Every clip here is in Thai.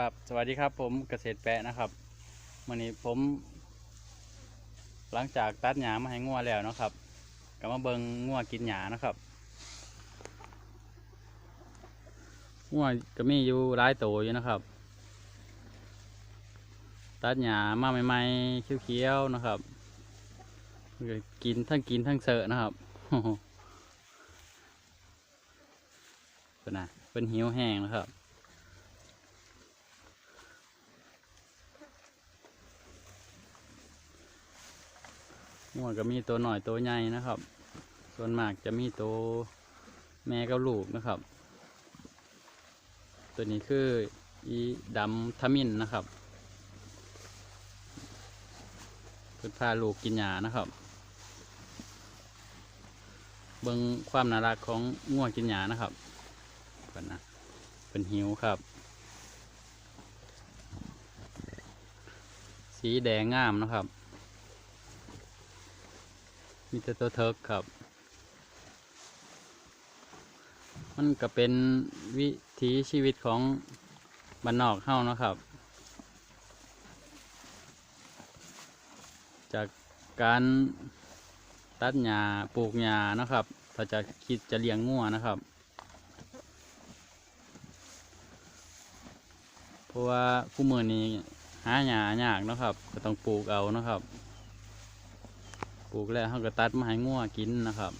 ครับสวัสดีครับผมเกษตรแปะนะครับวันนี้ผม หลังจากตัดหญ้ามาให้งัวแล้วนะครับก็มาเบิงงัวกินหญ้านะครับงัวก็มีอยู่หลายตัวอยู่นะครับ ตัดหญ้ามาใหม่ๆเขียวๆนะครับก็กินทั้งกินทั้งเสอะนะครับเป็นนะเป็นหิวแห้งนะครับ งัวก็มีตัวหน่อยตัวใหญ่นะครับ ส่วนมากจะมีตัวแม่กับลูกนะครับ ตัวนี้คืออีดำทมินนะครับเพื่อพาลูกกินหญ้านะครับ เบิ่งความน่ารักของงัวกินหญ้านะครับเพิ่นนะเป็นหิวครับ สีแดงงามนะครับ มีแต่ตัวเทิร์กครับ มันก็เป็นวิถีชีวิตของบ้านนอกเฮานะครับ จากการตัดหญ้าปลูกหญ้านะครับ ถ้าจะคิดจะเลี้ยงงัวนะครับ เพราะว่าคู่มือนี้หาหญ้ายากนะครับ ก็ต้องปลูกเอานะครับ ลูกแล้วเขาก็ตัดมาให้งัวกินนะครับ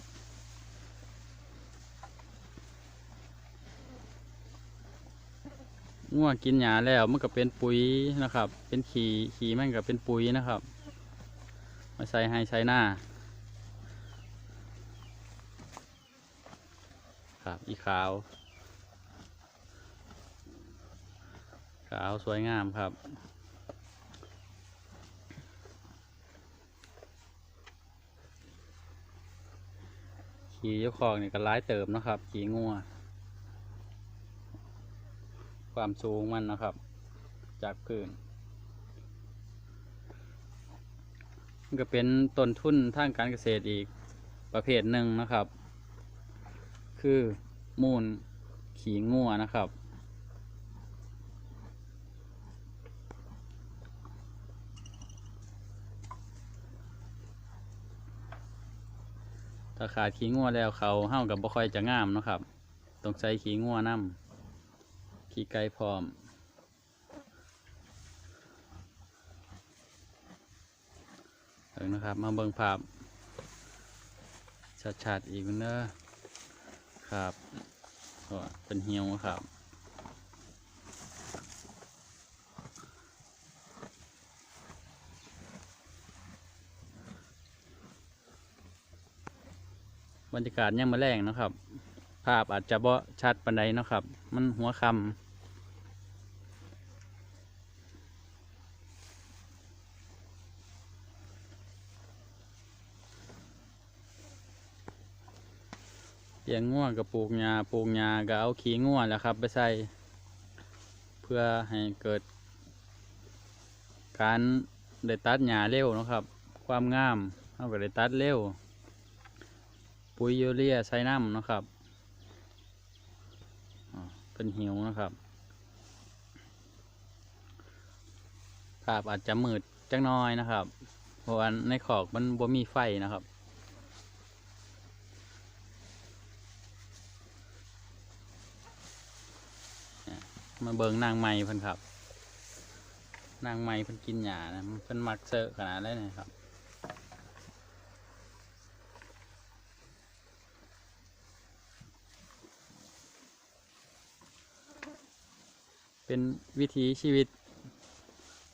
งัวกินหญ้าแล้วมันก็เป็นปุ๋ยนะครับ เป็นขี้ขี้มันก็เป็นปุ๋ยนะครับ มาใส่ให้ใส่หน้าครับอีขาว ขาวสวยงามครับ ขี่ยกคอกนี่ก็ร้ายเติมนะครับ ขี่งัว ความสูงมันนะครับ จากพื้นมันก็เป็นต้นทุนทางการเกษตรอีกประเภทหนึ่งนะครับ คือมูลขี่งัวนะครับ ถ้าขาดขี้งัวแล้วเขาเห่ากับบ่ค่อยจะงามนะครับ ต้องใส่ขี้งัวน้ำขี้ไก่พร้อม เออนะครับ มาเบิ่งภาพชัดๆอีกเนอะครับก็เป็นเหี่ยวครับ บรรยากาศยังมาแรงนะครับ ภาพอาจจะบ่ชัดปันใดนะครับ มันหัวคำเลี้ยงง่วกับปลูกหญ้าปลูกหญ้าก็เอาขี้ง่วแหละครับ ไปใส่เพื่อให้เกิด การได้ตัดหญ้าเร็วนะครับ ความงามเอาก็ได้ตัดเร็ว ปุ๋ยยูเรียใส่น้ำนะครับเป็นหิวนะครับ ภาพอาจจะมืดจักหน้อยนะครับ เพราะว่าในขอกมันบ่มีไฟนะครับมาเบิงนางไม้เพิ่นครับ นางไม้เพิ่นกินหญ้านะมันเพิ่นมักเซอะขนาดนั้นเลยครับ เป็นวิถีชีวิต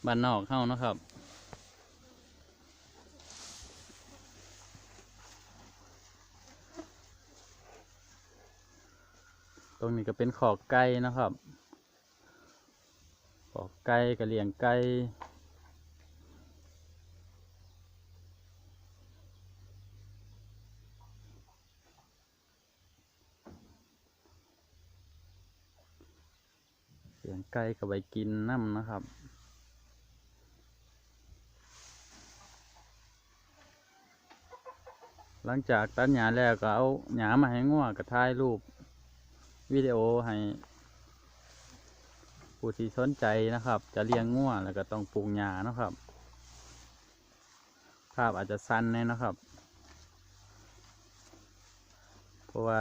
บ้านนอกเข้านะครับ ตรงนี้ก็เป็นขอกไก่นะครับ ขอกไก่กระเลียงไก่ เลี้ยงไก่กับไปกินน้ำนะครับหลังจากตัดหญ้าแล้วก็เอาหญ้ามาให้งัวกับถ่ายรูป วิดีโอให้ผู้ที่สนใจนะครับ จะเลี้ยงงัวแล้วก็ต้องปลูกหญ้านะครับ ภาพอาจจะสั้นแน่นะครับ เพราะว่า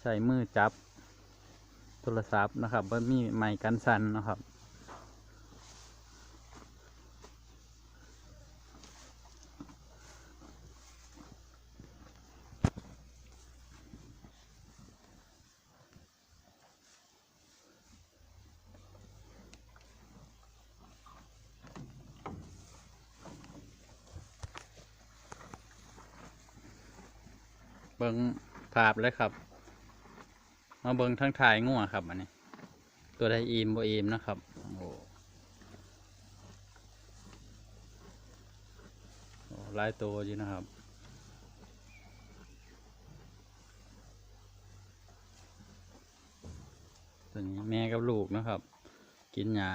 ใช้มือจับ โทรศัพท์นะครับว่ามีไม้กันสั่นนะครับ เบิ้งภาพเลยครับ มาเบิงทั้งถ่ายงัวครับอันนี้ ตัวใดอีมบ่อีมนะครับโอ้หลายตัวอยู่นะครับตัวนี้แม่กับลูกนะครับ กินยา